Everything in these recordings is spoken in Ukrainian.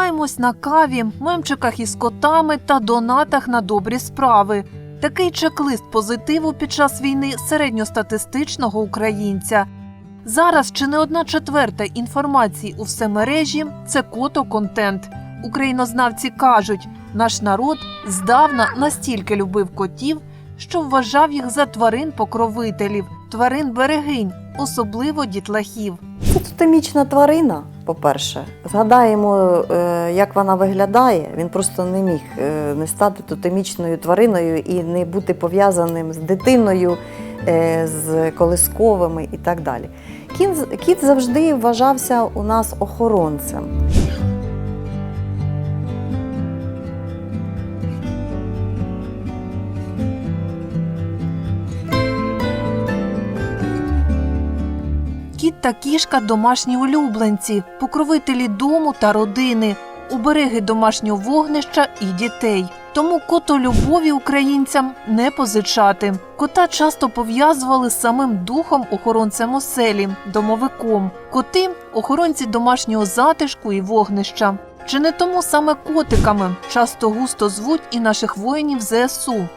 Тримаємось на каві, мемчиках із котами та донатах на добрі справи. Такий чек-лист позитиву під час війни середньостатистичного українця. Зараз чи не одна четверта інформації у всемережі це кото-контент. Українознавці кажуть, наш народ здавна настільки любив котів, що вважав їх за тварин-покровителів, тварин-берегинь, особливо дітлахів. Це тотемічна тварина, по-перше. Згадаємо, е, як вона виглядає. Він просто не міг е, не стати тотемічною твариною і не бути пов'язаним з дитиною, е, з колисковими і так далі. Кіт, завжди вважався у нас охоронцем. Та кішка домашні улюбленці, покровителі дому та родини, убереги домашнього вогнища і дітей. Тому котолюбові українцям не позичати. Кота часто пов'язували з самим духом охоронцем оселі, домовиком. Коти охоронці домашнього затишку і вогнища. Чи не тому саме котиками часто густо звуть і наших воїнів ЗСУ?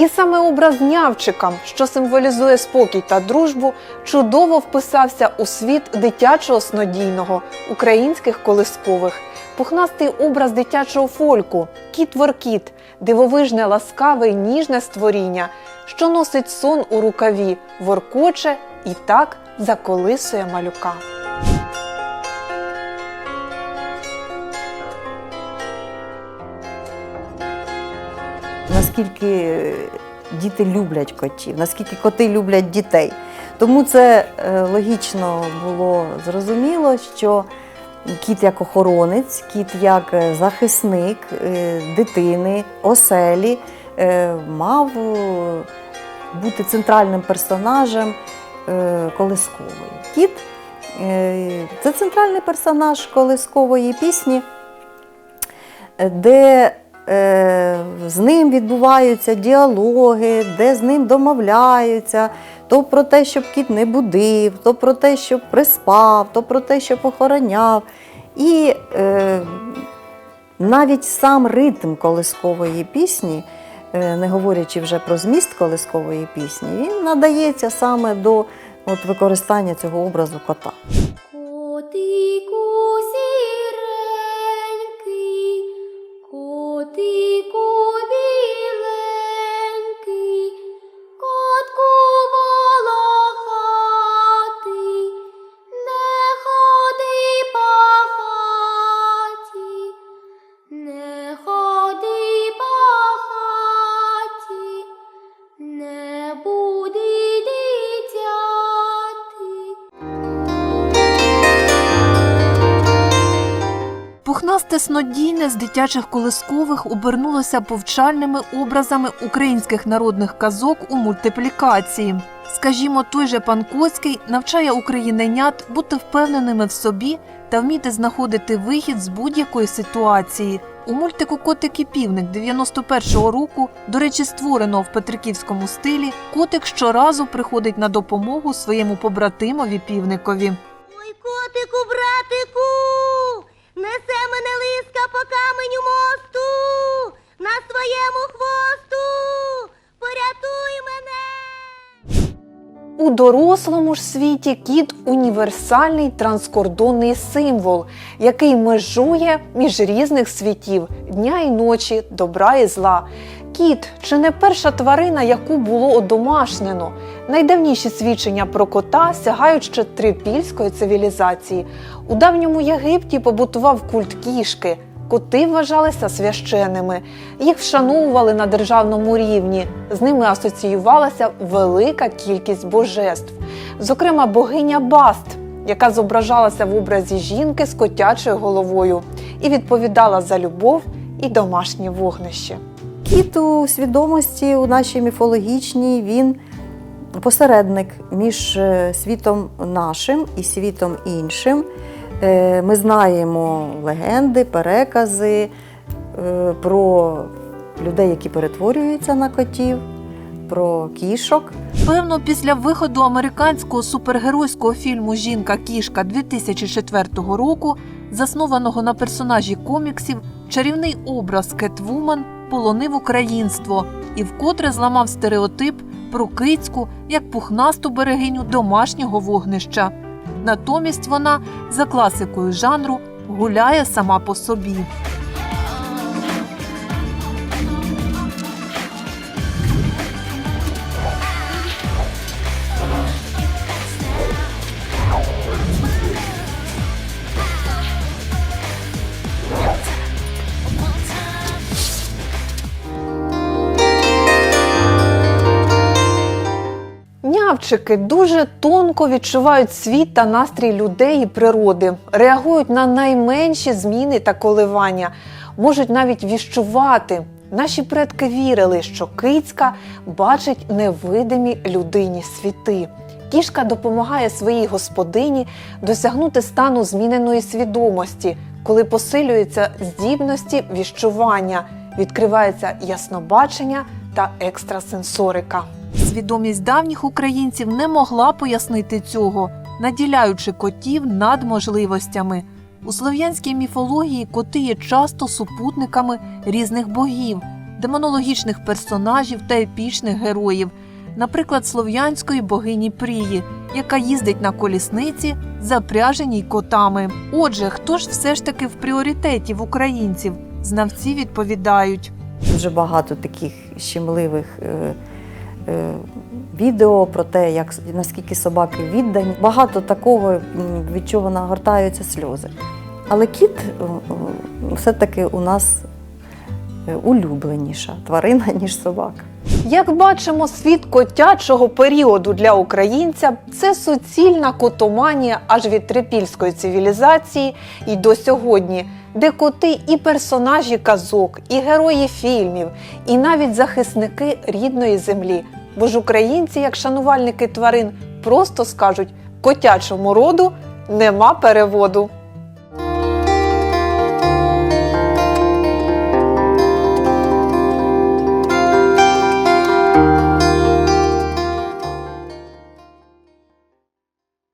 І саме образ нявчика, що символізує спокій та дружбу, чудово вписався у світ дитячого снодійного, українських колискових. Пухнастий образ дитячого фольку, кіт воркіт, дивовижне, ласкаве ніжне створіння, що носить сон у рукаві, воркоче і так заколисує малюка. Наскільки діти люблять котів, наскільки коти люблять дітей. Тому це е, логічно було зрозуміло, що кіт як охоронець, кіт як е, захисник е, дитини, оселі е, мав е, бути центральним персонажем е, колискової. Кіт е, це центральний персонаж колискової пісні, е, де е, з ним відбуваються діалоги, де з ним домовляються, то про те, щоб кіт не будив, то про те, щоб приспав, то про те, щоб охороняв. І е, навіть сам ритм колискової пісні, е, не говорячи вже про зміст колискової пісні, він надається саме до от, використання цього образу кота. Котику Пухнасте снодійне з дитячих колискових обернулося повчальними образами українських народних казок у мультиплікації. Скажімо, той же пан Коцький навчає україненят бути впевненими в собі та вміти знаходити вихід з будь-якої ситуації. У мультику Котик і півник 91-го року, до речі, створеного в петриківському стилі, котик щоразу приходить на допомогу своєму побратимові півникові. Ой, котику, братику, несе мене лиска по каменю мосту, на своєму хвосту, порятуй мене. У дорослому ж світі кіт універсальний транскордонний символ, який межує між різних світів дня і ночі, добра і зла. Кіт чи не перша тварина, яку було одомашнено. Найдавніші свідчення про кота сягають ще трипільської цивілізації. У давньому Єгипті побутував культ кішки. Коти вважалися священними, їх вшановували на державному рівні. З ними асоціювалася велика кількість божеств, зокрема богиня Баст, яка зображалася в образі жінки з котячою головою і відповідала за любов і домашнє вогнище. Кіт у свідомості у нашій міфологічній він посередник між е, світом нашим і світом іншим. Е, Ми знаємо легенди, перекази е, про людей, які перетворюються на котів, про кішок. Певно, після виходу американського супергеройського фільму Жінка кішка 2004 року заснованого на персонажі коміксів, чарівний образ Кетвумен полонив українство і вкотре зламав стереотип про кицьку як пухнасту берегиню домашнього вогнища. Натомість вона, за класикою жанру, гуляє сама по собі. Нявчики дуже тонко відчувають світ та настрій людей і природи, реагують на найменші зміни та коливання, можуть навіть віщувати. Наші предки вірили, що кицька бачить невидимі людині світи. Кішка допомагає своїй господині досягнути стану зміненої свідомості, коли посилюються здібності віщування, відкривається яснобачення та екстрасенсорика. Свідомість давніх українців не могла пояснити цього, наділяючи котів надможливостями. У слов'янській міфології коти є часто супутниками різних богів, демонологічних персонажів та епічних героїв, наприклад, слов'янської богині Прії, яка їздить на колісниці, запряженій котами. Отже, хто ж все ж таки в пріоритеті в українців? Знавці відповідають. Дуже багато таких щемливих е, відео про те, як, наскільки собаки віддані. Багато такого, від чого нагортаються сльози. Але кіт е, е, все-таки у нас е, улюбленіша тварина, ніж собака. Як бачимо, світ котячого періоду для українця це суцільна котоманія аж від трипільської цивілізації і до сьогодні, де коти і персонажі казок, і герої фільмів, і навіть захисники рідної землі. Бо ж українці, як шанувальники тварин, просто скажуть котячому роду нема переводу.